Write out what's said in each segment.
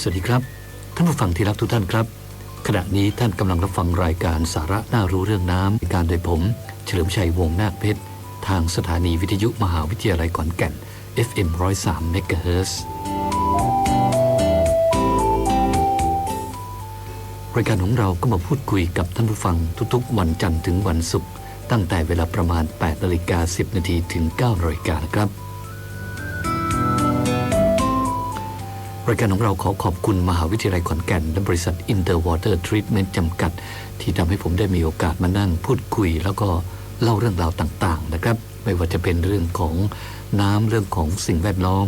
สวัสดีครับ ท่านผู้ฟังที่รักทุกท่านครับ ขณะนี้ท่านกำลังรับฟังรายการสาระน่ารู้เรื่องน้ำการโดยผม เฉลิมชัยวงนาคเพชร ทางสถานีวิทยุมหาวิทยาลัยขอนแก่น FM 103 MHz รายการของเราก็มาพูดคุยกับท่านผู้ฟังทุกๆ วันจันทร์ถึงวันศุกร์ตั้งแต่เวลาประมาณ8นาฬิกา10 นาทีถึง9นาฬิกานะครับ รายการของเราขอขอบคุณมหาวิทยาลัยขอนแก่น และบริษัท Interwater Treatment จำกัด ที่ทำให้ผมได้มีโอกาสมานั่งพูดคุย แล้วก็เล่าเรื่องราวต่างๆนะครับ ไม่ว่าจะเป็นเรื่องของน้ำเรื่องของสิ่งแวดล้อม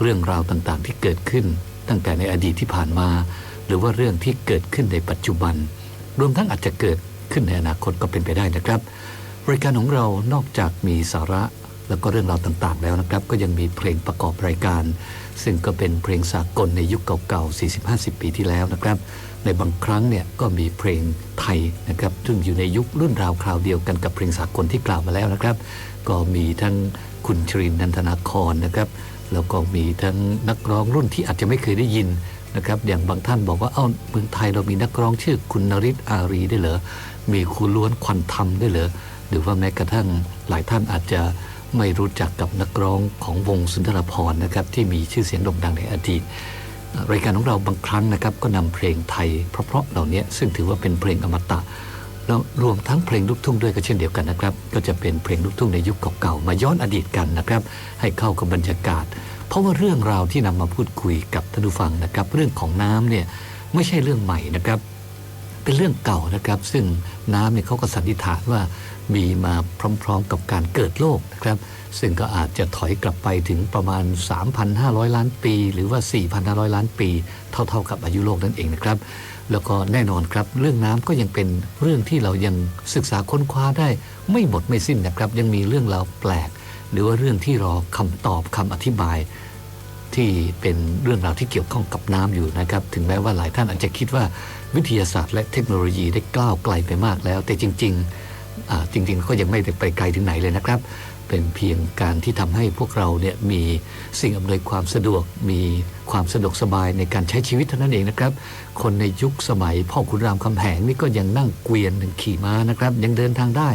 เรื่องราวต่างๆ ที่เกิดขึ้น ตั้งแต่ในอดีตที่ผ่านมา หรือว่าเรื่องที่เกิดขึ้นในปัจจุบัน รวมทั้งอาจจะเกิดขึ้นในอนาคตก็เป็นไปได้นะครับรายการของเรานอกจากมีสาระแล้วก็เรื่องราวต่างๆ แล้วนะครับ ก็ยังมีเพลงประกอบรายการ ซึ่งก็เป็นเพลงสากลในยุคเก่าๆ 40-50 ปีที่แล้วนะครับ ในบางครั้งเนี่ยก็มีเพลงไทยนะครับ ซึ่งอยู่ในยุครุ่นราวคราวเดียวกันกับเพลงสากลที่กล่าวมาแล้วนะครับ ก็มีทั้งคุณชรินนันทนาครนะครับ แล้วก็มีทั้งนักร้องรุ่นที่อาจจะไม่เคยได้ยินนะครับ อย่างบางท่านบอกว่า เอ้า เมืองไทยเรามีนักร้องชื่อคุณนริศอารีได้เหรอ มีครูล้วนควันธรรมได้เหรอ หรือว่าแม้กระทั่งหลายท่านอาจจะ ไม่รู้จักกับนักร้องของวงสุนทรภรนะครับที่มีชื่อเสียงโด่งดังในอดีต รายการของเราบางครั้งนะครับก็นำเพลงไทยเพราะๆเหล่านี้ซึ่งถือว่าเป็นเพลงอมตะแล้วรวมทั้งเพลงลูกทุ่งด้วยก็เช่นเดียวกันนะครับ ก็จะเป็นเพลงลูกทุ่งในยุคเก่าๆมาย้อนอดีตกันนะครับ ให้เข้ากับบรรยากาศ เพราะว่าเรื่องราวที่นำมาพูดคุยกับท่านผู้ฟังนะครับ เรื่องของน้ำเนี่ยไม่ใช่เรื่องใหม่นะครับ เป็นเรื่องเก่านะครับ ซึ่งน้ำเนี่ยเขาก็สันนิษฐานว่ามีมาพร้อมๆกับการเกิดโลกนะครับ ซึ่งก็อาจจะถอยกลับไปถึงประมาณ 3,500 ล้านปี หรือว่า 4,500 ล้านปี เท่าๆกับอายุโลกนั่นเองนะครับ แล้วก็แน่นอนครับ เรื่องน้ำก็ยังเป็นเรื่องที่เรายังศึกษาค้นคว้าได้ไม่หมดไม่สิ้นนะครับ ยังมีเรื่องราวแปลก หรือว่าเรื่องที่รอคำตอบคำอธิบายที่เป็นเรื่องราวที่เกี่ยวข้องกับน้ำอยู่นะครับ ถึงแม้ว่าหลายท่านอาจจะคิดว่า วิทยาศาสตร์ และเทคโนโลยีได้ก้าวไกลไปมากแล้ว แต่จริงๆจริง ๆ ก็ยังไม่ได้ไปไกลถึงไหนเลยนะครับ เป็นเพียงการที่ทำให้พวกเราเนี่ยมีสิ่งอำนวยความสะดวก มีความสะดวกสบายในการใช้ชีวิตเท่านั้นเองนะครับ คนในยุคสมัยพ่อขุนรามคำแหงนี่ก็ยังนั่งเกวียนขี่ม้านะครับ ยังเดินทางได้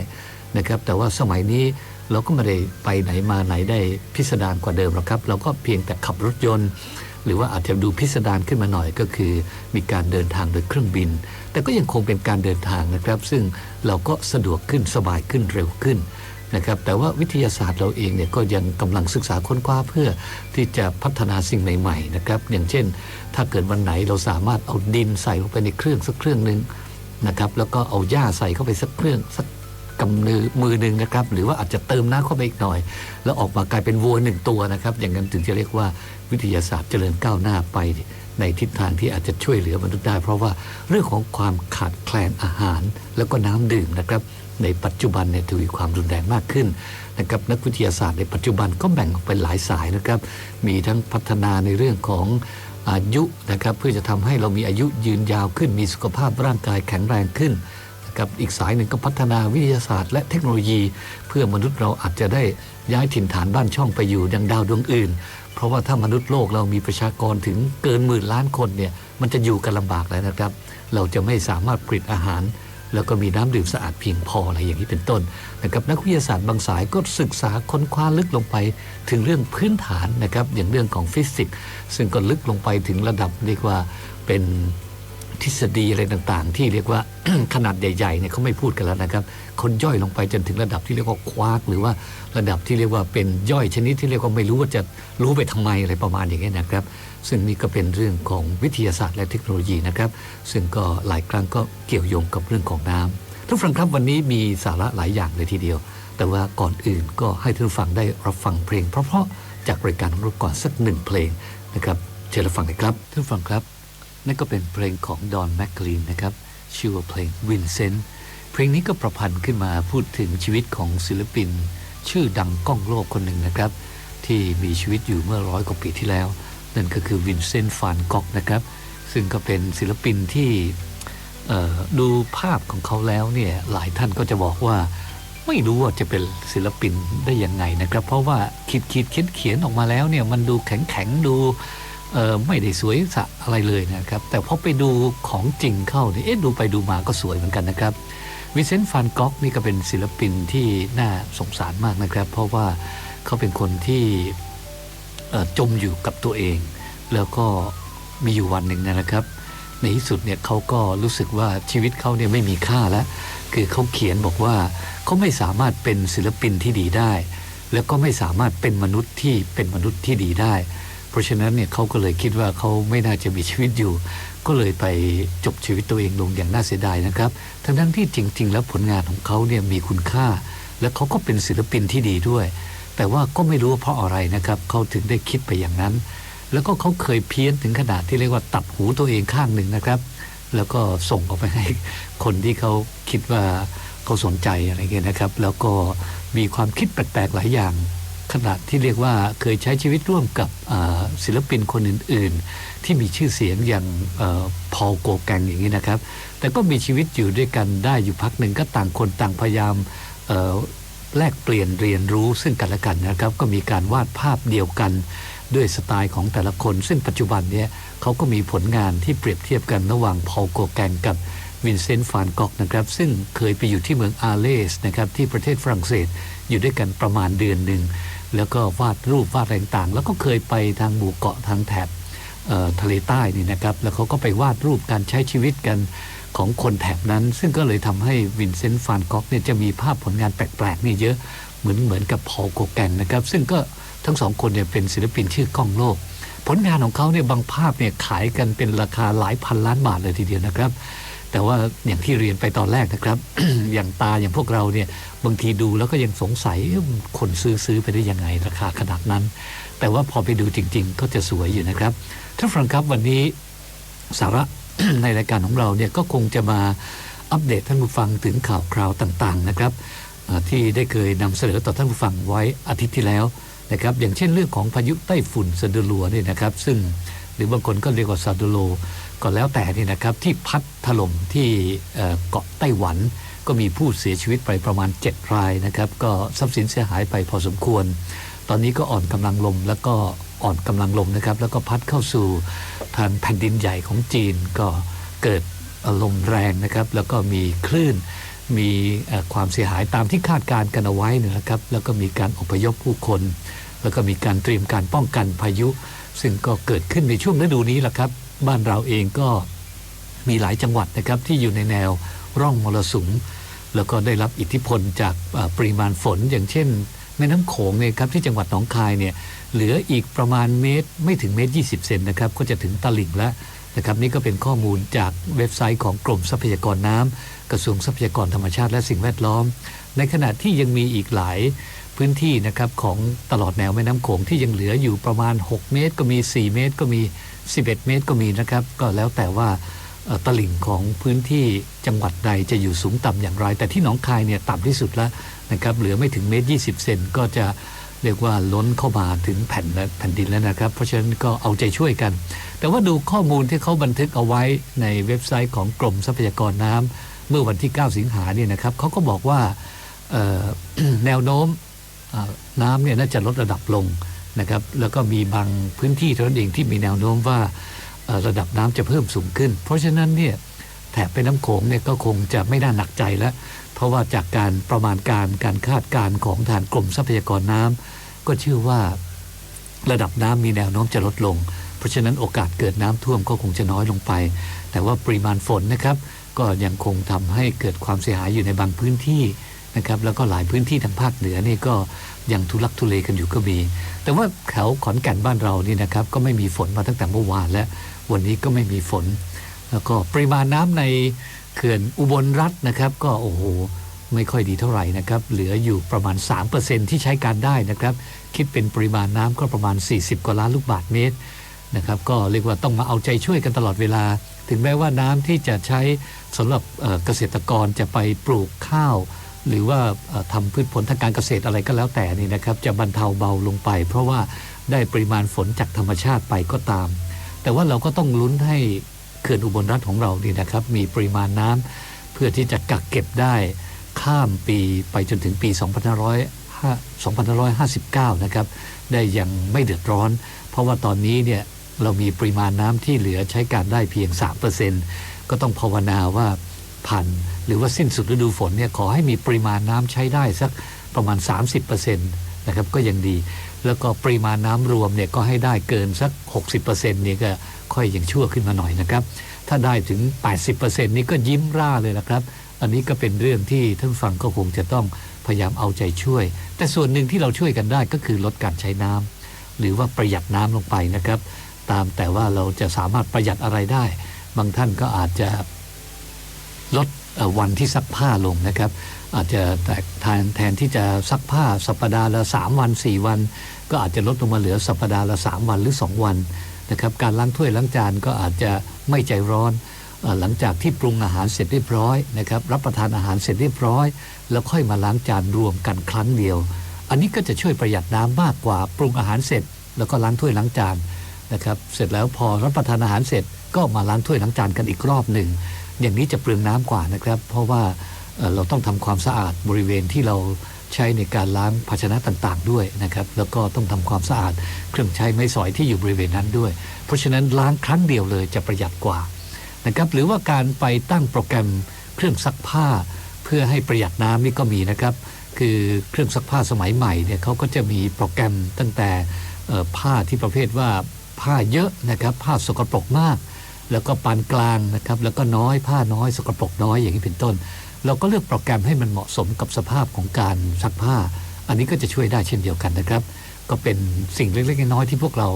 นะครับ แต่ว่าสมัยนี้เราก็ไม่ได้ไปไหนมาไหนได้พิสดารกว่าเดิมหรอกครับ เราก็เพียงแต่ขับรถยนต์ หรือว่าอาจจะดูพิสดารขึ้นมาหน่อยก็คือ มีการเดินทางโดยเครื่องบิน แต่ก็ยังคงเป็นการเดินทางนะครับ ซึ่งเราก็สะดวกขึ้นสบายขึ้นเร็วขึ้นนะครับแต่ว่าวิทยาศาสตร์เราเองเนี่ยก็ยังกำลังศึกษาค้นคว้าเพื่อที่จะพัฒนาสิ่งใหม่ๆนะครับอย่างเช่น ถ้าเกิดวันไหนเราสามารถเอาดินใส่ลงไปในเครื่องสักเครื่องหนึ่งนะครับแล้วก็เอาหญ้าใส่เข้าไปสักเครื่องสักกำมือมือหนึ่งนะครับหรือว่าอาจจะเติมน้ำเข้าไปอีกหน่อย แล้วออกมากลายเป็นวัวหนึ่งตัวนะครับอย่างนั้นถึงจะเรียกว่า วิทยาศาสตร์เจริญก้าวหน้าไปในทิศทางที่อาจจะช่วยเหลือมนุษย์ได้ เพราะว่าเรื่องของความขาดแคลนอาหาร แล้วก็น้ำดื่มนะครับ ในปัจจุบันเนี่ยทวีความรุนแรงมากขึ้นนะครับนักวิทยาศาสตร์ในปัจจุบันก็แบ่งออกเป็นหลายสายนะครับ มีทั้งพัฒนาในเรื่องของอายุนะครับเพื่อจะทำให้เรามีอายุยืนยาวขึ้น มีสุขภาพร่างกายแข็งแรงขึ้นนะครับอีกสายหนึ่งก็พัฒนาวิทยาศาสตร์ และเทคโนโลยี เพื่อมนุษย์เราอาจจะได้ย้ายถิ่นฐานบ้านช่องไปอยู่ยังดาวดวงอื่น เพราะว่าถ้ามนุษย์โลกเรามีประชากรถึงเกินหมื่นล้านคนเนี่ยมันจะอยู่กันลำบากแล้วนะครับ เราจะไม่สามารถผลิตอาหาร แล้วก็มีน้ำดื่มสะอาดเพียงพออะไรอย่างนี้เป็นต้นนะครับนักวิทยาศาสตร์บางสายก็ศึกษาค้นคว้าลึกลงไปถึงเรื่องพื้นฐานนะครับอย่างเรื่องของฟิสิกส์ซึ่งก็ลึกลงไปถึงระดับเรียกว่าเป็น ทฤษฎีอะไรต่างๆ ที่เรียกว่าขนาดใหญ่ๆเนี่ยเขาไม่พูดกันแล้วนะครับคนย่อยลงไปจนถึงระดับที่เรียกว่าควากหรือว่าระดับที่เรียกว่าเป็นย่อยชนิดที่เรียกว่าไม่รู้ว่าจะรู้ไปทำไมอะไรประมาณอย่างนี้ยนะครับ ซึ่งนี่ก็เป็นเรื่องของวิทยาศาสตร์และเทคโนโลยีนะครับ ซึ่งก็หลายครั้งก็เกี่ยวโยงกับเรื่องของน้ำทุกฟังครับวันนี้มีสาระหลายอย่างเลยทีเดียว แต่ว่าก่อนอื่นก็ให้ท่านฟังได้รับฟังเพลง เพราะๆจากรายการของเราก่อนสักหนึ่งเพลงนะครับเชิญรับฟังเลยครับท่านฟังครับ นั่นก็เป็นเพลงของดอนแมคคลีนนะครับชื่อว่าเพลงวินเซนต์เพลงนี้ก็ประพันธ์ขึ้นมาพูดถึงชีวิตของศิลปิน ชื่อดังก้องโลกคนหนึ่งนะครับ ที่มีชีวิตอยู่เมื่อร้อยกว่าปีที่แล้ว นั่นก็คือวินเซนต์ฟานก๊อกนะครับซึ่งก็เป็นศิลปินที่ดูภาพของเขาแล้วเนี่ยหลายท่านก็จะบอกว่าไม่รู้ว่าจะเป็นศิลปินได้ยังไงนะครับ เพราะว่าคิดคิดเขียนเขียนออกมาแล้วเนี่ยมันดูแข็งแข็งดู ไม่ได้สวยสะอะไรเลยนะครับ แต่พอไปดูของจริงเข้าเนี่ยเอ๊ะดูไปดูมาก็สวยเหมือนกันนะครับวิเซนต์ฟานก๊อกนี่ก็เป็นศิลปินที่น่าสงสารมากนะครับ เพราะว่าเขาเป็นคนที่จมอยู่กับตัวเอง แล้วก็มีอยู่วันหนึ่งนะครับ ในที่สุดเนี่ยเขาก็รู้สึกว่าชีวิตเขาเนี่ยไม่มีค่าแล้ว คือเขาเขียนบอกว่าเขาไม่สามารถเป็นศิลปินที่ดีได้ แล้วก็ไม่สามารถเป็นมนุษย์ที่เป็นมนุษย์ที่ดีได้ เพราะฉะนั้นเนี่ยเขาก็เลยคิดว่าเขาไม่น่าจะมีชีวิตอยู่ ก็เลยไปจบชีวิตตัวเองลงอย่างน่าเสียดายนะครับทั้งนั้นที่จริง ๆ แล้วผลงานของเขาเนี่ยมีคุณค่า และเขาก็เป็นศิลปินที่ดีด้วย แต่ว่าก็ไม่รู้เพราะอะไรนะครับเขาถึงได้คิดไปอย่างนั้น แล้วก็เขาเคยเพี้ยนถึงขนาดที่เรียกว่าตัดหูตัวเองข้างหนึ่งนะครับ แล้วก็ส่งออกไปให้คนที่เขาคิดว่าเขาสนใจอะไรเงี้ยนะครับ แล้วก็มีความคิดแปลกๆหลายอย่าง ขนาดที่เรียกว่าเคยใช้ชีวิตร่วมกับศิลปินคนอื่น ๆ ที่มีชื่อเสียงอย่างพอลโกแกงอย่างนี้นะครับ แต่ก็มีชีวิตอยู่ด้วยกันได้อยู่พักหนึ่งก็ต่างคนต่างพยายามแลกเปลี่ยนเรียนรู้ซึ่งกันและกันนะครับ ก็มีการวาดภาพเดียวกันด้วยสไตล์ของแต่ละคน ซึ่งปัจจุบันเนี่ยเขาก็มีผลงานที่เปรียบเทียบกันระหว่างพอลโกแกงกับวินเซนต์ฟานกอกนะครับ ซึ่งเคยไปอยู่ที่เมืองอาเลสนะครับที่ประเทศฝรั่งเศสอยู่ด้วยกันประมาณเดือนหนึ่ง แล้วก็วาดรูปวาดอะไรต่างๆ แล้วก็เคยไปทางหมู่เกาะทางแถบทะเลใต้นี่นะครับ แล้วเขาก็ไปวาดรูปการใช้ชีวิตกันของคนแถบนั้น ซึ่งก็เลยทำให้วินเซนต์ฟานกอกเนี่ยจะมีภาพผลงานแปลกๆนี่เยอะเหมือนเหมือนกับพอโกแกงนะครับ ซึ่งก็ทั้งสองคนเนี่ยเป็นศิลปินชื่อกล้องโลก ผลงานของเขาเนี่ยบางภาพเนี่ยขายกันเป็นราคาหลายพันล้านบาทเลยทีเดียวนะครับ แต่ว่าอย่างที่เรียนไปตอนแรกนะครับ อย่างตาอย่างพวกเราเนี่ยบางทีดูแล้วก็ยังสงสัยคนซื้อซื้อไปได้ยังไงราคาขนาดนั้น แต่ว่าพอไปดูจริง ๆ ก็จะสวยอยู่นะครับท่านฟังครับวันนี้สาระในรายการของเราเนี่ยก็คงจะมาอัปเดตท่านผู้ฟังถึงข่าวคราวต่างๆนะครับที่ได้เคยนำเสนอต่อท่านผู้ฟังไว้อาทิตย์ที่แล้วนะครับอย่างเช่นเรื่องของพายุไต้ฝุ่นซาดูลัวเนี่ยนะครับ ซึ่งหรือบางคนก็เรียกว่าซาดูโล ก็แล้วแต่นี่นะครับที่พัดถล่มที่เกาะไต้หวัน ก็มีผู้เสียชีวิตไปประมาณ 7 รายนะครับก็ทรัพย์สินเสียหายไปพอสมควร ตอนนี้ก็อ่อนกำลังลมแล้วก็อ่อนกำลังลมนะครับแล้วก็พัดเข้าสู่ทางแผ่นดินใหญ่ของจีนก็เกิดลมแรงนะครับแล้วก็มีคลื่นมีความเสียหายตามที่คาดการกันเอาไว้เนยนะครับ แล้วก็มีการอพยพผู้คน แล้วก็มีการเตรียมการป้องกันพายุ ซึ่งก็เกิดขึ้นในช่วงฤดูนี้แหละครับ บ้านเราเองก็มีหลายจังหวัดนะครับที่อยู่ในแนวร่องมรสุม แล้วก็ได้รับอิทธิพลจากปริมาณฝนอย่างเช่นแม่น้ำโขงเนี่ยครับที่จังหวัดหนองคายเนี่ยเหลืออีกประมาณเมตรไม่ถึงเมตร 20 เซนนะครับก็จะถึงตลิ่งแล้วนะครับนี่ก็เป็นข้อมูลจากเว็บไซต์ของกรมทรัพยากรน้ำกระทรวงทรัพยากรธรรมชาติและสิ่งแวดล้อม ในขณะที่ยังมีอีกหลายพื้นที่นะครับของตลอดแนวแม่น้ำโขงที่ยังเหลืออยู่ประมาณ 6 เมตร ก็มี 4 เมตร ก็มี 11 เมตรก็มีนะครับ ก็แล้วแต่ว่าตลิ่งของพื้นที่จังหวัดใดจะอยู่สูงต่ำอย่างไร แต่ที่หนองคายเนี่ยต่ำที่สุดแล้วนะครับเหลือไม่ถึงเมตร 20 เซนก็จะเรียกว่าล้นเข้ามาถึงแผ่นแผ่นดินแล้วนะครับ เพราะฉะนั้นก็เอาใจช่วยกัน แต่ว่าดูข้อมูลที่เขาบันทึกเอาไว้ในเว็บไซต์ของกรมทรัพยากรน้ำเมื่อวันที่ 9 สิงหาเนี่ยนะครับเขาก็บอกว่าแนวโน้มน้ำเนี่ยน่าจะลดระดับลง นะครับแล้วก็มีบางพื้นที่เท่านั้นเองที่มีแนวโน้มว่าระดับน้ำจะเพิ่มสูงขึ้น เพราะฉะนั้นเนี่ยแถบเป็นน้ำโขงเนี่ยก็คงจะไม่น่าหนักใจแล้ว เพราะว่าจากการประมาณการการคาดการณ์ของทางกรมทรัพยากรน้ำก็เชื่อว่าระดับน้ำมีแนวโน้มจะลดลง เพราะฉะนั้นโอกาสเกิดน้ำท่วมก็คงจะน้อยลงไป แต่ว่าปริมาณฝนนะครับ ก็ยังคงทำให้เกิดความเสียหายอยู่ในบางพื้นที่นะครับ แล้วก็หลายพื้นที่ทางภาคเหนือนี่ก็ ยังทุลักทุเลกันอยู่ก็มี แต่ว่าแถวขอนแก่นบ้านเรานี่นะครับ ก็ไม่มีฝนมาตั้งแต่เมื่อวานและวันนี้ก็ไม่มีฝน แล้วก็ปริมาณน้ำในเขื่อนอุบลรัฐนะครับ ก็โอ้โหไม่ค่อยดีเท่าไหร่นะครับ เหลืออยู่ประมาณ 3%ที่ใช้การได้นะครับ คิดเป็นปริมาณน้ำก็ประมาณ 40 กว่าล้านลูกบาศก์เมตรนะครับ ก็เรียกว่าต้องมาเอาใจช่วยกันตลอดเวลา ถึงแม้ว่าน้ำที่จะใช้สำหรับเกษตรกรจะไปปลูกข้าว หรือว่าเอ่อทำพืชผลทางการเกษตรอะไรก็แล้วแต่นี่นะครับ จะบรรเทาเบาลงไป เพราะว่าได้ปริมาณฝนจากธรรมชาติไปก็ตาม แต่ว่าเราก็ต้องลุ้นให้เขื่อนอุบลรัฐของเรานี่นะครับ มีปริมาณน้ำเพื่อที่จะกักเก็บได้ข้ามปีไปจนถึงปี 2559 นะครับ ได้อย่างไม่เดือดร้อน เพราะว่าตอนนี้เนี่ยเรามีปริมาณน้ำที่เหลือใช้การได้เพียง 3%ก็ต้องภาวนาว่าผ่าน หรือว่าสิ้นสุดฤดูฝนเนี่ยขอให้มีปริมาณน้ำใช้ได้สักประมาณ 30%นะครับก็ยังดี แล้วก็ปริมาณน้ำรวมเนี่ยก็ให้ได้เกินสัก 60%นี่ก็ค่อยยังชั่วขึ้นมาหน่อยนะครับ ถ้าได้ถึง 80%นี่ก็ยิ้มร่าเลยนะครับ อันนี้ก็เป็นเรื่องที่ท่านฟังก็คงจะต้องพยายามเอาใจช่วย แต่ส่วนหนึ่งที่เราช่วยกันได้ก็คือลดการใช้น้ำหรือว่าประหยัดน้ำลงไปนะครับ ตามแต่ว่าเราจะสามารถประหยัดอะไรได้ บางท่านก็อาจจะลด วันที่ซักผ้าลงนะครับ อาจจะแต่แทนแทนที่จะซักผ้าสัปดาห์ละ 3 วัน 4 วัน ก็อาจจะลดลงมาเหลือสัปดาห์ละ 3 วันหรือ 2 วันนะครับการล้างถ้วยล้างจานก็อาจจะไม่ใจร้อนหลังจากที่ปรุงอาหารเสร็จเรียบร้อยนะครับรับประทานอาหารเสร็จเรียบร้อย แล้วค่อยมาล้างจานรวมกันครั้งเดียว อันนี้ก็จะช่วยประหยัดน้ำมากกว่าปรุงอาหารเสร็จ แล้วก็ล้างถ้วยล้างจานนะครับเสร็จแล้วพอรับประทานอาหารเสร็จก็มาล้างถ้วยล้างจานกันอีกรอบหนึ่ง อย่างนี้จะเปลืองน้ำกว่านะครับ เพราะว่าเราต้องทำความสะอาดบริเวณที่เราใช้ในการล้างภาชนะต่างๆ ด้วยนะครับ แล้วก็ต้องทำความสะอาดเครื่องใช้ไม้สอยที่อยู่บริเวณนั้นด้วย เพราะฉะนั้นล้างครั้งเดียวเลยจะประหยัดกว่านะครับ หรือว่าการไปตั้งโปรแกรมเครื่องซักผ้า เพื่อให้ประหยัดน้ำนี่ก็มีนะครับ คือเครื่องซักผ้าสมัยใหม่เนี่ยเขาก็จะมีโปรแกรมตั้งแต่ผ้าที่ประเภทว่าผ้าเยอะนะครับ ผ้าสกปรกมาก แล้วก็ปานกลางนะครับ แล้วก็น้อยผ้าน้อยสกปรกน้อยอย่างนี้เป็นต้น เราก็เลือกโปรแกรมให้มันเหมาะสมกับสภาพของการซักผ้า อันนี้ก็จะช่วยได้เช่นเดียวกันนะครับ ก็เป็นสิ่งเล็กๆน้อยๆที่พวกเรา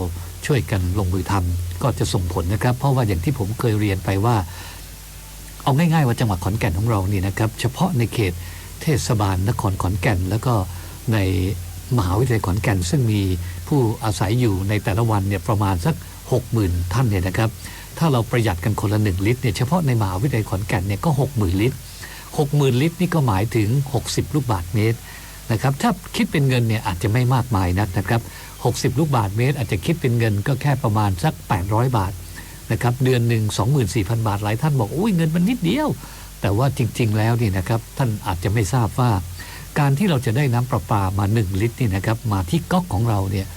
ช่วยกันลงมือทำก็จะส่งผลนะครับ เพราะว่าอย่างที่ผมเคยเรียนไปว่า เอาง่ายๆว่าจังหวัดขอนแก่นของเรานี่นะครับ เฉพาะในเขตเทศบาลนครขอนแก่น แล้วก็ในมหาวิทยาลัยขอนแก่น ซึ่งมีผู้อาศัยอยู่ในแต่ละวันเนี่ยประมาณสัก 60,000 ท่านเนี่ยนะครับ ถ้าเราประหยัดกันคนละ 1 ลิตรเนี่ยเฉพาะในมหาวิทยาลัยขอนแก่นเนี่ยก็ 60,000 ลิตร 60,000 ลิตรนี่ก็หมายถึง 60 ลูกบาทเมตรนะครับถ้าคิดเป็นเงินเนี่ยอาจจะไม่มากมายนักนะครับ 60 ลูกบาทเมตร อาจจะคิดเป็นเงินก็แค่ประมาณสัก 800 บาทนะครับเดือนหนึ่ง24,000 บาทหลายท่านบอกโอ้ยเงินมันนิดเดียว แต่ว่าจริง ๆ แล้วนี่นะครับท่านอาจจะไม่ทราบว่า การที่เราจะได้น้ำประปามา 1 ลิตรนี่นะครับมาที่ก๊อกของเราเนี่ย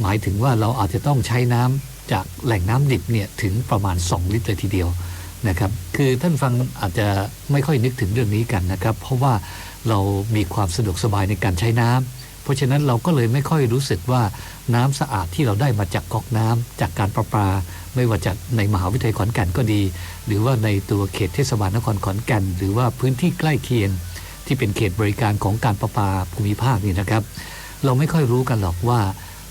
หมายถึงว่าเราอาจจะต้องใช้น้ำ จากแหล่งน้ำดิบเนี่ยถึงประมาณ 2 ลิตรเลยทีเดียวนะครับ คือท่านฟังอาจจะไม่ค่อยนึกถึงเรื่องนี้กันนะครับ เพราะว่าเรามีความสะดวกสบายในการใช้น้ำเพราะฉะนั้นเราก็เลยไม่ค่อยรู้สึกว่าน้ำสะอาดที่เราได้มาจากก๊อกน้ำจากการประปา ไม่ว่าจะในมหาวิทยาลัยขอนแก่นก็ดี หรือว่าในตัวเขตเทศบาลนครขอนแก่น หรือว่าพื้นที่ใกล้เคียง ที่เป็นเขตบริการของการประปาภูมิภาคนี่นะครับ เราไม่ค่อยรู้กันหรอกว่า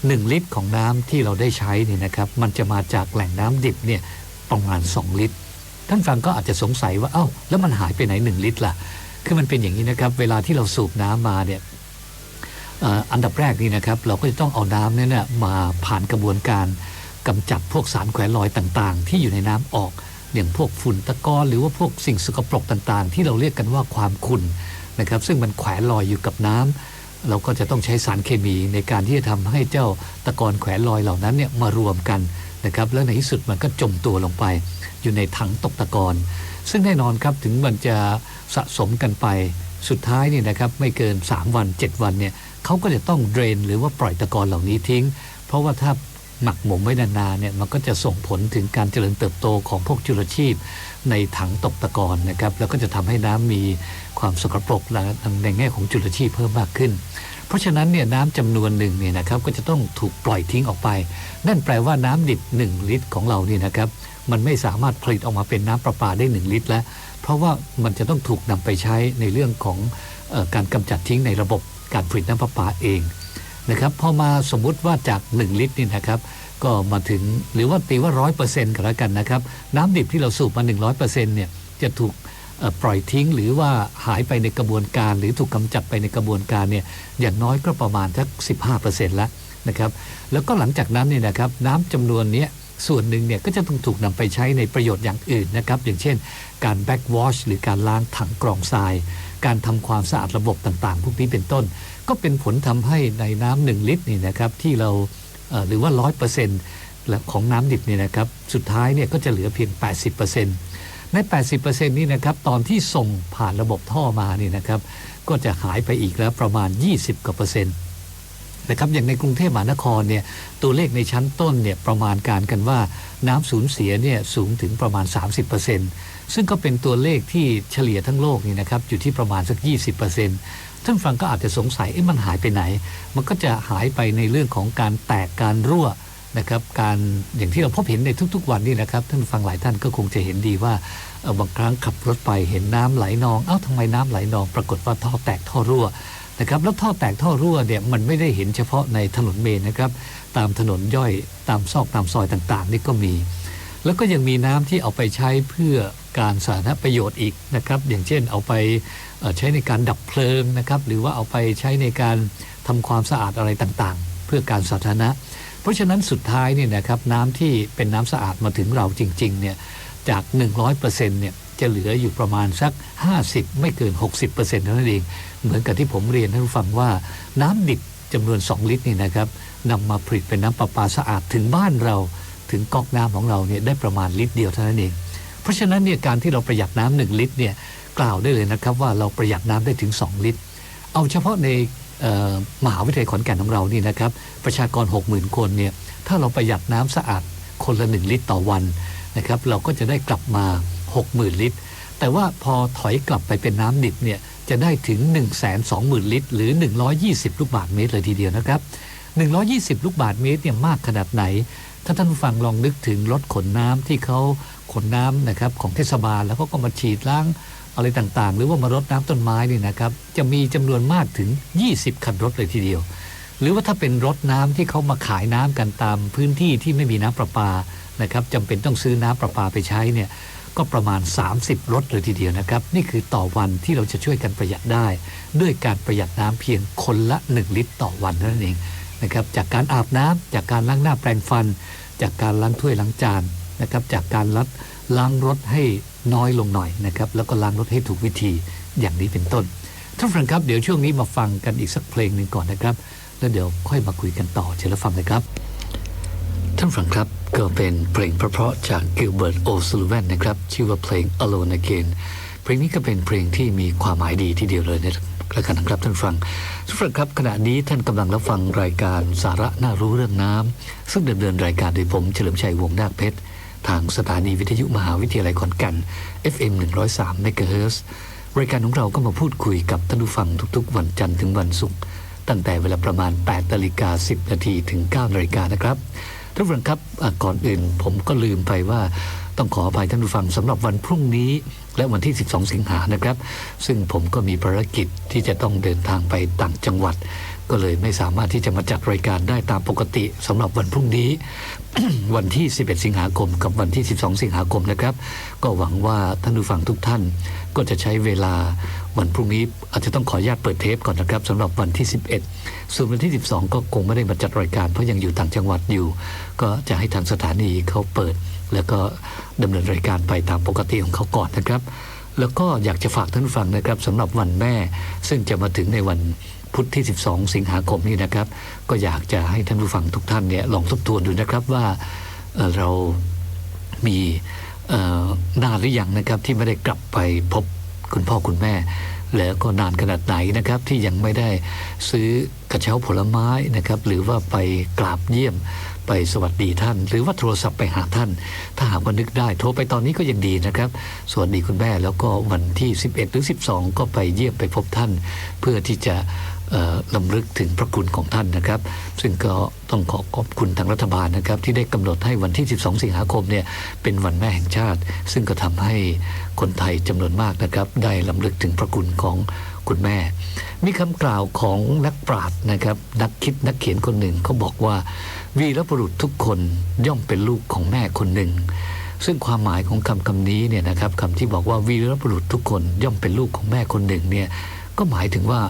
1 ลิตรของน้ำที่เราได้ใช้เนี่ยนะครับมันจะมาจากแหล่งน้ำดิบเนี่ยประมาณ 2 ลิตร ท่านฟังก็อาจจะสงสัยว่าเอ้าแล้วมันหายไปไหน 1 ลิตรล่ะคือมันเป็นอย่างนี้นะครับ เวลาที่เราสูบน้ำมาเนี่ยอันดับแรกนี่นะครับ เราก็จะต้องเอาน้ำเนี่ยนะมาผ่านกระบวนการกำจัดพวกสารแขวนลอยต่างๆ ที่อยู่ในน้ำออกอย่างพวกฝุ่นตะกอนหรือว่าพวกสิ่งสกปรกต่างๆ ที่เราเรียกกันว่าความขุ่นนะครับ ซึ่งมันแขวนลอยอยู่กับน้ำ เราก็จะต้องใช้สารเคมีในการที่จะทำให้เจ้าตะกอนแขวนลอยเหล่านั้นเนี่ยมารวมกันนะครับแล้วในที่สุดมันก็จมตัวลงไป อยู่ในถังตกตะกอนซึ่งแน่นอนครับถึงมันจะสะสมกันไปสุดท้ายนี่นะครับไม่เกิน 3 วัน 7 วันเนี่ยเขาก็จะต้องเดรน หรือว่าปล่อยตะกอนเหล่านี้ทิ้ง เพราะว่าถ้า หมักหมมไว้นานๆเนี่ยมันก็จะส่งผลถึงการเจริญเติบโตของพวกจุลชีพ ในถังตกตะกอนนะครับแล้วก็จะทำให้น้ำมีความสกปรกในแง่ของจุลชีพเพิ่มมากขึ้น เพราะฉะนั้นเนี่ยน้ำจำนวนหนึ่งเนี่ยนะครับก็จะต้องถูกปล่อยทิ้งออกไป นั่นแปลว่าน้ำดิบ 1 ลิตรของเรานี่นะครับมันไม่สามารถผลิตออกมาเป็นน้ำประปาได้ 1 ลิตรแล้ว เพราะว่ามันจะต้องถูกนำไปใช้ในเรื่องของออการกำจัดทิ้งในระบบการผลิตน้ำประปาเอง นะครับพอมาสมมุติว่าจาก 1 ลิตรนี่นะครับ ก็มาถึงหรือว่าตีว่าร้อยเปอร์เซ็นต์ก็แล้วกันนะครับ น้ำดิบที่เราสูบมา 100%เนี่ยจะถูกปล่อยทิ้งหรือว่าหายไปในกระบวนการ หรือถูกกำจัดไปในกระบวนการเนี่ยอย่างน้อยก็ประมาณสัก15%แล้วนะครับแล้วก็หลังจากนั้นเนี่ยนะครับน้ำจำนวนนี้ส่วนหนึ่งเนี่ยก็จะต้องถูกนำไปใช้ในประโยชน์อย่างอื่นนะครับอย่างเช่น การแบ็กวอชหรือการล้างถังกรองทราย การทำความสะอาดระบบต่างๆ พวกนี้เป็นต้น ก็เป็นผลทำให้ในน้ำหนึ่งลิตรนี่นะครับที่เราเหรือว่าร้อยเปอร์เซ็นต์ของน้ำดิบเนี่ยนะครับสุดท้ายเนี่ยก็จะเหลือเพียง 80%ใน 80%นี้นะครับตอนที่ส่งผ่านระบบท่อมานี่นะครับก็จะหายไปอีกแล้วประมาณ 20กว่าเปอร์เซ็นต์นะครับอย่างในกรุงเทพมหานครเนี่ยตัวเลขในชั้นต้นเนี่ยประมาณการกันว่าน้ำสูญเสียเนี่ยสูงถึงประมาณ 30% ซึ่งก็เป็นตัวเลขที่เฉลี่ยทั้งโลกนี่นะครับอยู่ที่ประมาณสัก 20%ท่านฟังก็อาจจะสงสัยเอ๊ะมันหายไปไหน มันก็จะหายไปในเรื่องของการแตกการรั่วนะครับการอย่างที่เราพบเห็นในทุกๆ วันนี่นะครับท่านฟังหลายท่านก็คงจะเห็นดีว่าบางครั้งขับรถไปเห็นน้ำไหลนอง เอ้าทำไมน้ำไหลนอง ปรากฏว่าท่อแตกท่อรั่วนะครับแล้วท่อแตกท่อรั่วเนี่ยมันไม่ได้เห็นเฉพาะในถนนเมนนะครับตามถนนย่อยตามซอกตามซอยต่างๆ นี่ก็มี แล้วก็ยังมีน้ำที่เอาไปใช้เพื่อ การสาธารณประโยชน์อีกนะครับอย่างเช่นเอาไปใช้ในการดับเพลิงนะครับหรือว่าเอาไปใช้ในการทำความสะอาดอะไรต่างๆ เพื่อการสาธารณะ เพราะฉะนั้นสุดท้ายเนี่ยนะครับน้ำที่เป็นน้ำสะอาดมาถึงเราจริงๆเนี่ยจาก 100%เนี่ยจะเหลืออยู่ประมาณสัก 50 ไม่เกิน 60%เท่านั้นเอง เหมือนกับที่ผมเรียนท่านผู้ฟังว่าน้ำดิบจำนวน 2 ลิตรนี่นะครับนำมาผลิตเป็นน้ำประปาสะอาดถึงบ้านเราถึงก๊อกน้ำของเราเนี่ยได้ประมาณลิตรเดียวเท่านั้นเอง เพราะฉะนั้นเนี่ยการที่เราประหยัดน้ำหนึ่งลิตรเนี่ยกล่าวได้เลยนะครับว่าเราประหยัดน้ำได้ถึง 2 ลิตร เอาเฉพาะในมหาวิทยาลัยขอนแก่นของเรานี่นะครับประชากร 60,000 คนเนี่ยถ้าเราประหยัดน้ำสะอาดคนละ 1 ลิตรต่อวันนะครับเราก็จะได้กลับมา 60,000 ลิตร แต่ว่าพอถอยกลับไปเป็นน้ำดิบเนี่ยจะได้ถึง 1 2 0 0 0 0 ลิตร หรือ 120 ลูกบาศก์เมตรเลยทีเดียวนะครับ 120 ลูกบาศก์เมตรเนี่ยมากขนาดไหน ถ้าท่านผู้ฟังลองนึกถึงรถขนน้ำที่เขา นน้ำนะครับของเทศบาลแล้วเขาก็มาฉีดล้างอะไรต่างๆ หรือว่ามารดน้ำต้นไม้นี่นะครับ จะมีจำนวนมากถึง 20 คันรถเลยทีเดียว หรือว่าถ้าเป็นรถน้ำที่เขามาขายน้ำกันตามพื้นที่ที่ไม่มีน้ำประปานะครับจำเป็นต้องซื้อน้ำประปาไปใช้เนี่ยก็ประมาณ 30 รถเลยทีเดียวนะครับ นี่คือต่อวันที่เราจะช่วยกันประหยัดได้ ด้วยการประหยัดน้ำเพียงคนละ 1 ลิตรต่อวันนั้นเองนะครับจากการอาบน้ำจากการล้างหน้าแปรงฟัน จากการล้างถ้วยล้างจาน นะครับจากการลัดล้างรถให้น้อยลงหน่อยนะครับแล้วก็ล้างรถให้ถูกวิธีอย่างนี้เป็นต้นท่านฟังครับเดี๋ยวช่วงนี้มาฟังกันอีกสักเพลงหนึ่งก่อนนะครับ แล้วเดี๋ยวค่อยมาคุยกันต่อเชิญรับฟังเลยครับ ท่านฟังครับก็เป็นเพลงเพราะๆจากกิลเบิร์ตโอซูลูแวนนะครับชื่อว่าเพลง Alone Again เพลงนี้ก็เป็นเพลงที่มีความหมายดีทีเดียวเลยนะครับแล้วกันนะครับท่านฟังท่านฟังครับขณะนี้ท่านกำลังรับฟังรายการสาระน่ารู้เรื่องน้ำซึ่งดำเนินรายการโดยผมเฉลิมชัยวงนาคเพชร ทางสถานีวิทยุมหาวิทยาลัยขอนแก่น FM 103 MHz รายการของเราก็มาพูดคุยกับท่านผู้ฟังทุกๆ วันจันทร์ถึงวันศุกร์ตั้งแต่เวลาประมาณ8นาฬิกา10 นาทีถึง9นาฬิกานะครับท่านผู้ฟังครับก่อนอื่นผมก็ลืมไปว่าต้องขออภัยท่านผู้ฟังสำหรับวันพรุ่งนี้ และวันที่ 12 สิงหานะครับ ซึ่งผมก็มีภารกิจที่จะต้องเดินทางไปต่างจังหวัด ก็เลยไม่สามารถที่จะมาจัดรายการได้ตามปกติสำหรับวันพรุ่งนี้ วันที่ 11 สิงหาคม กับวันที่ 12 สิงหาคมนะครับ ก็หวังว่าท่านผู้ฟังทุกท่านก็จะใช้เวลาวันพรุ่งนี้อาจจะต้องขออนุญาตเปิดเทปก่อนนะครับสำหรับวันที่ 11 ส่วนวันที่ 12 ก็คงไม่ได้มาจัดรายการเพราะยังอยู่ต่างจังหวัดอยู่ ก็จะให้ทางสถานีเขาเปิด แล้วก็ดำเนินรายการไปตามปกติของเขาก่อนนะครับ แล้วก็อยากจะฝากท่านผู้ฟังนะครับสำหรับวันแม่ ซึ่งจะมาถึงในวัน พุธที่ 12 สิงหาคมนี้นะครับ ก็อยากจะให้ท่านผู้ฟังทุกท่านเนี่ยลองทบทวนดูนะครับว่าเเรามีนานหรือยังนะครับที่ไม่ได้กลับไปพบคุณพ่อคุณแม่ แล้วก็นานขนาดไหนนะครับที่ยังไม่ได้ซื้อกระเช้าผลไม้นะครับหรือว่าไปกราบเยี่ยมไปสวัสดีท่าน หรือว่าโทรศัพท์ไปหาท่าน ถ้าหากว่านึกได้โทรไปตอนนี้ก็ยังดีนะครับสวัสดีคุณแม่แล้วก็วันที่ 11 หรือ 12 ก็ไปเยี่ยมไปพบท่าน เพื่อที่จะ ลำลึกถึงพระคุณของท่านนะครับ ซึ่งก็ต้องขอขอบคุณทางรัฐบาลนะครับ ที่ได้กำหนดให้วันที่ 12 สิงหาคมเนี่ยเป็นวันแม่แห่งชาติ ซึ่งก็ทำให้คนไทยจำนวนมากนะครับ ได้ลำลึกถึงพระคุณของคุณแม่ มีคำกล่าวของนักปราชญ์นะครับ นักคิดนักเขียนคนหนึ่งเขาบอกว่า วีรบุรุษทุกคนย่อมเป็นลูกของแม่คนหนึ่งซึ่งความหมายของคำคำนี้เนี่ยนะครับคำที่บอกว่าวีรบุรุษทุกคนย่อมเป็นลูกของแม่คนหนึ่งเนี่ยก็หมายถึงว่า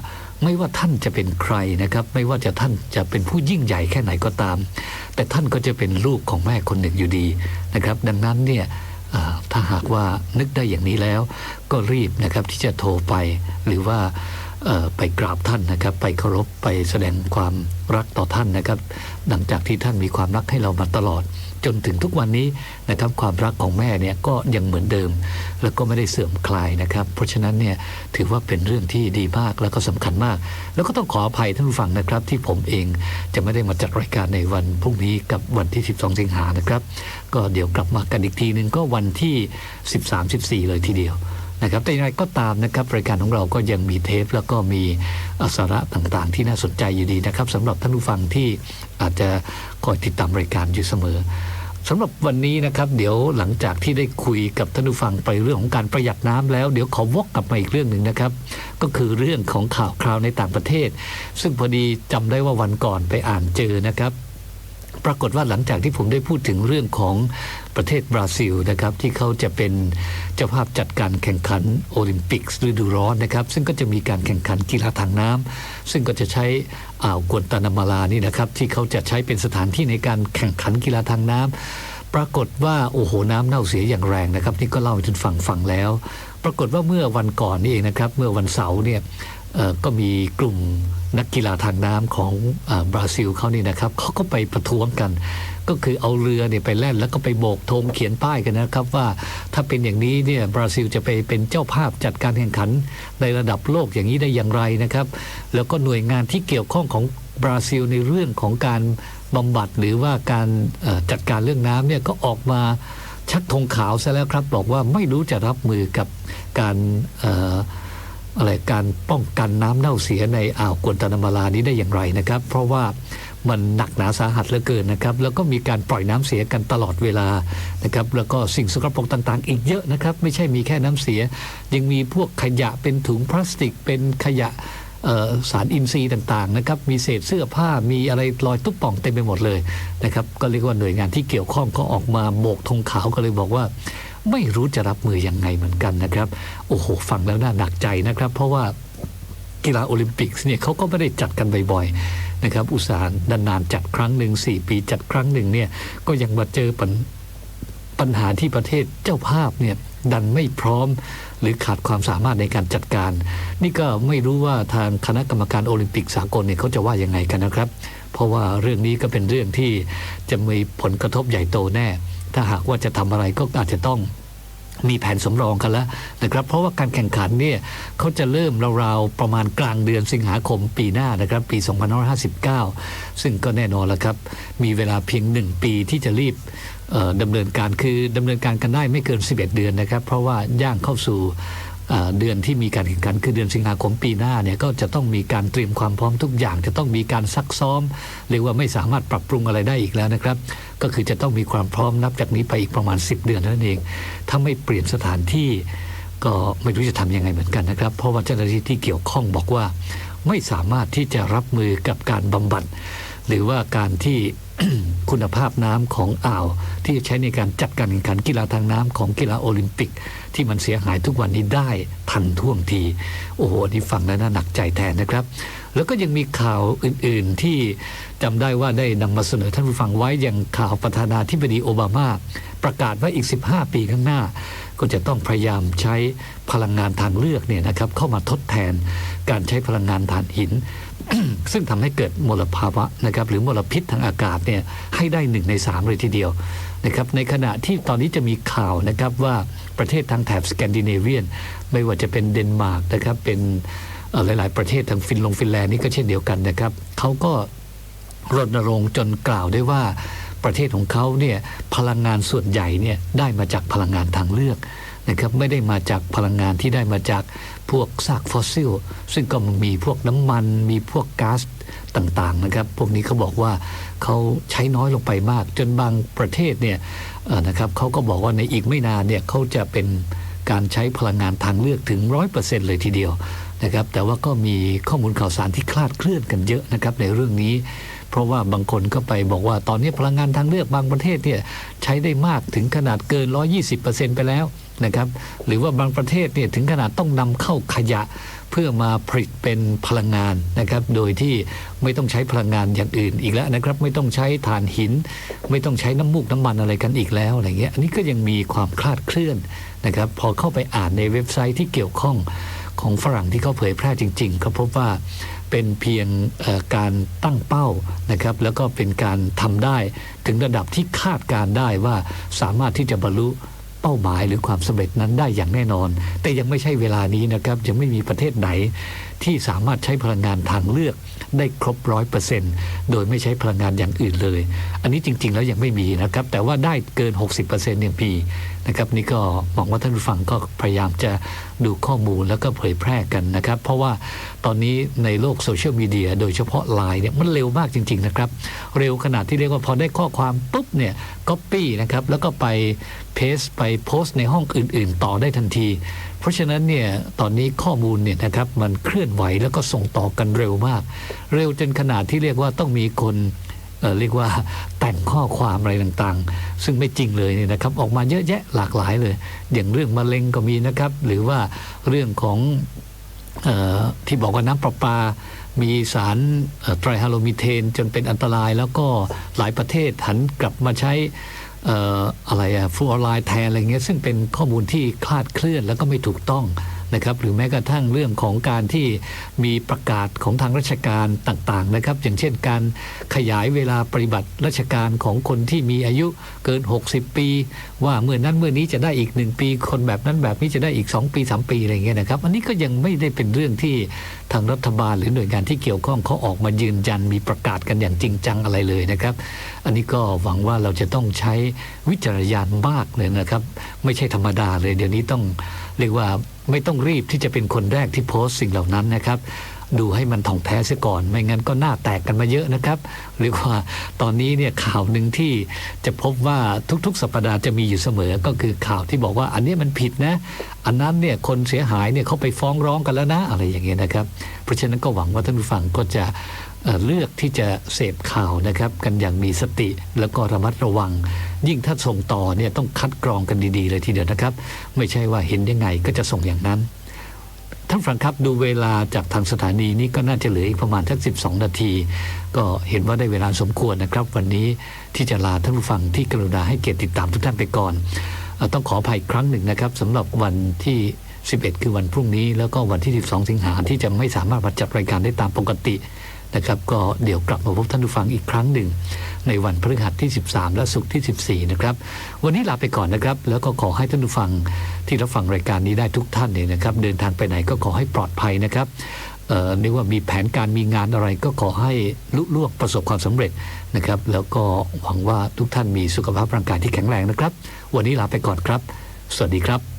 ไม่ว่าท่านจะเป็นใครนะครับ ไม่ว่าจะท่านจะเป็นผู้ยิ่งใหญ่แค่ไหนก็ตาม แต่ท่านก็จะเป็นลูกของแม่คนหนึ่งอยู่ดีนะครับ ดังนั้นเนี่ยถ้าหากว่านึกได้อย่างนี้แล้ว ก็รีบนะครับที่จะโทรไปหรือว่าไปกราบท่านนะครับ ไปเคารพไปแสดงความรักต่อท่านนะครับ หลังจากที่ท่านมีความรักให้เรามาตลอด จนถึงทุกวันนี้นะครับความรักของแม่เนี่ยก็ยังเหมือนเดิม แล้วก็ไม่ได้เสื่อมคลายนะครับ เพราะฉะนั้นเนี่ยถือว่าเป็นเรื่องที่ดีมากแล้วก็สำคัญมาก แล้วก็ต้องขออภัยท่านผู้ฟังนะครับ ที่ผมเองจะไม่ได้มาจัดรายการในวันพรุ่งนี้กับวันที่ 12 สิงหานะครับ ก็เดี๋ยวกลับมากันอีกทีนึงก็วันที่ 13-14 เลยทีเดียวนะครับแต่อย่างไรก็ตามนะครับรายการของเราก็ยังมีเทป แล้วก็มีสาระต่างๆ ที่น่าสนใจอยู่ดีนะครับสำหรับท่านผู้ฟังที่ อาจจะคอยติดตามรายการอยู่เสมอสำหรับวันนี้นะครับเดี๋ยวหลังจากที่ได้คุยกับท่านผู้ฟังไปเรื่องของการประหยัดน้ำแล้ว เดี๋ยวขอวกกลับมาอีกเรื่องหนึ่งนะครับ ก็คือเรื่องของข่าวคราวในต่างประเทศ ซึ่งพอดีจำได้ว่าวันก่อนไปอ่านเจอนะครับ ปรากฏว่าหลังจากที่ผมได้พูดถึงเรื่องของประเทศบราซิลนะครับที่เขาจะเป็นเจ้าภาพจัดการแข่งขันโอลิมปิกฤดูร้อนนะครับ ซึ่งก็จะมีการแข่งขันกีฬาทางน้ำซึ่งก็จะใช้อ่าวกวนตานามาลานี่นะครับที่เขาจะใช้เป็นสถานที่ในการแข่งขันกีฬาทางน้ำปรากฏว่าโอ้โหน้ำเน่าเสียอย่างแรงนะครับนี่ก็เล่าให้ท่านฟังฟังแล้ว ปรากฏว่าเมื่อวันก่อนนี่เองนะครับเมื่อวันเสาร์เนี่ยก็มีกลุ่ม นักกีฬาทางน้ำของอบราซิลเขานี่นะครับเขาก็ไปประท้วงกัน ก็คือเอาเรือเนี่ยไปแล่น แล้วก็ไปโบกธงเขียนป้ายกันนะครับ ว่าถ้าเป็นอย่างนี้เนี่ยบราซิลจะไปเป็นเจ้าภาพจัดการแข่งขันในระดับโลกอย่างนี้ได้อย่างไรนะครับ แล้วก็หน่วยงานที่เกี่ยวข้องของบราซิลในเรื่องของการบำบัดหรือว่าการจัดการเรื่องน้ำเนี่ยก็ออกมาชักธงขาวซะแล้วครับ บอกว่าไม่รู้จะรับมือกับการ อะไรการป้องกันน้ำเน่าเสียในอ่าวกวนตานามาลานี้ได้อย่างไรนะครับ เพราะว่ามันหนักหนาสาหัสเหลือเกินนะครับ แล้วก็มีการปล่อยน้ำเสียกันตลอดเวลานะครับ แล้วก็สิ่งสกปรกต่างๆ อีกเยอะนะครับ ไม่ใช่มีแค่น้ำเสีย ยังมีพวกขยะเป็นถุงพลาสติกเป็นขยะสารอินทรีย์ต่างๆนะครับ มีเศษเสื้อผ้า มีอะไรลอยตุ๊บป่องเต็มไปหมดเลยนะครับ ก็เรียกว่าหน่วยงานที่เกี่ยวข้องก็ออกมาโบกธงขาวก็เลยบอกว่า ไม่รู้จะรับมือยังไงเหมือนกันนะครับ โอ้โห ฟังแล้วน่าหนักใจนะครับ เพราะว่ากีฬาโอลิมปิกส์เนี่ยเขาก็ไม่ได้จัดกันบ่อยๆนะครับ อุตสาห์นานๆจัดครั้งหนึ่งสี่ปีจัดครั้งหนึ่งเนี่ยก็ยังมาเจอปัญปัญหาที่ประเทศเจ้าภาพเนี่ยดันไม่พร้อม หรือขาดความสามารถในการจัดการ นี่ก็ไม่รู้ว่าทางคณะกรรมการโอลิมปิกสากลเนี่ยเขาจะว่ายังไงกันนะครับ เพราะว่าเรื่องนี้ก็เป็นเรื่องที่จะมีผลกระทบใหญ่โตแน่ ถ้าหากว่าจะทำอะไรก็อาจจะต้องมีแผนสำรองกันแล้วนะครับ เพราะว่าการแข่งขันเนี่ยเขาจะเริ่มราวๆประมาณกลางเดือนสิงหาคมปีหน้านะครับ ปี 2559 ซึ่งก็แน่นอนแล้วครับ มีเวลาเพียงหนึ่งปีที่จะรีบดำเนินการคือดำเนินการกันได้ไม่เกิน 11 เดือนนะครับ เพราะว่าย่างเข้าสู่ เดือนที่มีการแข่งขันคือเดือนสิงหาคมปีหน้าเนี่ยก็จะต้องมีการเตรียมความพร้อมทุกอย่าง จะต้องมีการซักซ้อม เรียกว่าไม่สามารถปรับปรุงอะไรได้อีกแล้วนะครับ ก็คือจะต้องมีความพร้อมนับจากนี้ไปอีกประมาณ 10 เดือนเท่านั้นเอง ถ้าไม่เปลี่ยนสถานที่ก็ไม่รู้จะทำยังไงเหมือนกันนะครับ เพราะว่าเจ้าหน้าที่ที่เกี่ยวข้องบอกว่า ไม่สามารถที่จะรับมือกับการบำบัดหรือว่าการที่คุณภาพน้ำของอ่าว ที่จะใช้ในการจัดการแข่งขันกีฬาทางน้ำของกีฬาโอลิมปิก ที่มันเสียหายทุกวันนี้ได้ทันท่วงที โอ้โหนี่ฟังแล้วน่าหนักใจแทนนะครับ แล้วก็ยังมีข่าวอื่นๆที่จำได้ว่าได้นำมาเสนอท่านผู้ฟังไว้อย่างข่าวประธานาธิบดีโอบามาประกาศว่าอีก 15 ปีข้างหน้า ก็จะต้องพยายามใช้พลังงานทางเลือกเนี่ยนะครับเข้ามาทดแทนการใช้พลังงานถ่านหิน ซึ่งทำให้เกิดมลภาวะนะครับหรือมลพิษทางอากาศเนี่ยให้ได้หนึ่งในสามเลยทีเดียว นะครับในขณะที่ตอนนี้จะมีข่าวนะครับว่าประเทศทางแถบสแกนดิเนเวียน ไม่ว่าจะเป็นเดนมาร์กนะครับเป็นหลาย ๆ ประเทศทางฟินลงฟินแลนด์นี่ก็เช่นเดียวกันนะครับเขาก็รณรงค์จนกล่าวได้ว่าประเทศของเขาเนี่ยพลังงานส่วนใหญ่เนี่ยได้มาจากพลังงานทางเลือกนะครับไม่ได้มาจากพลังงานที่ได้มาจากพวกซากฟอสซิล ซึ่งก็มีพวกน้ำมันมีพวกก๊าซต่างๆนะครับ พวกนี้เขาบอกว่า เขาใช้น้อยลงไปมาก จนบางประเทศเนี่ยนะครับเขาก็บอกว่าในอีกไม่นานเนี่ยเขาจะเป็นการใช้พลังงานทางเลือกถึงร้อยเปอร์เซ็นเลยทีเดียวนะครับแต่ว่าก็มีข้อมูลข่าวสารที่คลาดเคลื่อนกันเยอะนะครับในเรื่องนี้ เพราะว่าบางคนก็ไปบอกว่าตอนนี้พลังงานทางเลือกบางประเทศเนี่ยใช้ได้มากถึงขนาดเกิน 120%ไปแล้วนะครับหรือว่าบางประเทศเนี่ยถึงขนาดต้องนำเข้าขยะ เพื่อมาผลิตเป็นพลังงานนะครับ โดยที่ไม่ต้องใช้พลังงานอย่างอื่นอีกแล้วนะครับ ไม่ต้องใช้ถ่านหิน ไม่ต้องใช้น้ำมูกน้ำมันอะไรกันอีกแล้วอะไรเงี้ยอันนี้ก็ยังมีความคลาดเคลื่อนนะครับ พอเข้าไปอ่านในเว็บไซต์ที่เกี่ยวข้องของฝรั่งที่เขาเผยแพร่จริง ๆ ก็พบว่าเป็นเพียงการตั้งเป้านะครับ แล้วก็เป็นการทำได้ถึงระดับที่คาดการได้ว่าสามารถที่จะบรรลุ เป้าหมายหรือความสำเร็จนั้นได้อย่างแน่นอน แต่ยังไม่ใช่เวลานี้นะครับยังไม่มีประเทศไหน ที่สามารถใช้พลังงานทางเลือกได้ครบร้อยเปอร์เซ็นต์โดยไม่ใช้พลังงานอย่างอื่นเลย อันนี้จริง ๆ แล้วยังไม่มีนะครับ แต่ว่าได้เกิน 60%อย่างปีนะครับนี่ก็หวังว่าท่านผู้ฟังก็พยายามจะ ดูข้อมูลแล้วก็เผยแพร่กันนะครับ เพราะว่าตอนนี้ในโลกโซเชียลมีเดียโดยเฉพาะไลน์เนี่ยมันเร็วมากจริง ๆ นะครับ เร็วขนาดที่เรียกว่าพอได้ข้อความปุ๊บเนี่ยก็ปี้นะครับ แล้วก็ไปเพสไปโพสต์ในห้องอื่น ๆ ต่อได้ทันที เพราะฉะนั้นเนี่ยตอนนี้ข้อมูลเนี่ยนะครับมันเคลื่อนไหวแล้วก็ส่งต่อกันเร็วมาก เร็วจนขนาดที่เรียกว่าต้องมีคน เรียกว่าแต่งข้อความอะไรต่างๆ ซึ่งไม่จริงเลยเนี่ยนะครับ ออกมาเยอะแยะหลากหลายเลย อย่างเรื่องมะเร็งก็มีนะครับ หรือว่าเรื่องของออที่บอกว่าน้ำประปา มีสารไตรฮาโลมิเทน จนเป็นอันตราย แล้วก็หลายประเทศหันกลับมาใช้อออะไรอะฟลูออไรด์แทนอะไรเงี้ยซึ่งเป็นข้อมูลที่คลาดเคลื่อนแล้วก็ไม่ถูกต้อง นะครับหรือแม้กระทั่งเรื่องของการที่มีประกาศของทางราชการต่างๆนะครับ อย่างเช่นการขยายเวลาปฏิบัติราชการของคนที่มีอายุเกิน 60 ปี ว่าเมื่อนั้นเมื่อนี้จะได้อีก 1 ปี คนแบบนั้นแบบนี้จะได้อีก 2 ปี 3 ปีอะไรเงี้ยนะครับ อันนี้ก็ยังไม่ได้เป็นเรื่องที่ทางรัฐบาลหรือหน่วยงานที่เกี่ยวข้องเขาออกมายืนยันมีประกาศกันอย่างจริงจังอะไรเลยนะครับ อันนี้ก็หวังว่าเราจะต้องใช้วิจารณญาณมากเลยนะครับ ไม่ใช่ธรรมดาเลย เดี๋ยวนี้ต้องเรียกว่า ไม่ต้องรีบที่จะเป็นคนแรกที่โพสต์สิ่งเหล่านั้นนะครับ ดูให้มันถ่องแท้เสียก่อน ไม่งั้นก็หน้าแตกกันมาเยอะนะครับหรือว่าตอนนี้เนี่ยข่าวหนึ่งที่จะพบว่าทุกๆ สัปดาห์จะมีอยู่เสมอก็คือข่าวที่บอกว่าอันนี้มันผิดนะ อันนั้นเนี่ยคนเสียหายเนี่ยเขาไปฟ้องร้องกันแล้วนะอะไรอย่างเงี้ยนะครับ เพราะฉะนั้นก็หวังว่าท่านผู้ฟังก็จะ เลือกที่จะเสพข่าวนะครับ กันอย่างมีสติแล้วก็ระมัดระวัง ยิ่งถ้าส่งต่อเนี่ยต้องคัดกรองกันดีๆเลยทีเดียวนะครับ ไม่ใช่ว่าเห็นยังไงก็จะส่งอย่างนั้นท่านฟังครับดูเวลาจากทางสถานีนี้ก็น่าจะเหลืออีกประมาณทัก12 นาที ก็เห็นว่าได้เวลาสมควรนะครับ วันนี้ที่จะลาท่านผู้ฟังที่กรุณาให้เกียรติติดตามทุกท่านไปก่อน ต้องขออภัยครั้งหนึ่งนะครับสำหรับวันที่ 11 คือวันพรุ่งนี้ แล้วก็วันที่ 12 สิงหาที่จะไม่สามารถมาจัดรายการได้ตามปกติ นะครับก็เดี๋ยวกลับมาพบท่านผู้ฟังอีกครั้งหนึ่ง ในวันพฤหัสที่ 13 และศุกร์ที่ 14 นะครับ วันนี้ลาไปก่อนนะครับ แล้วก็ขอให้ท่านผู้ฟังที่รับฟังรายการนี้ได้ทุกท่านเนี่ยนะครับ เดินทางไปไหนก็ขอให้ปลอดภัยนะครับเออนึกว่ามีแผนการมีงานอะไรก็ขอให้ลุล่วงประสบความสำเร็จนะครับ แล้วก็หวังว่าทุกท่านมีสุขภาพร่างกายที่แข็งแรงนะครับ วันนี้ลาไปก่อนครับ สวัสดีครับ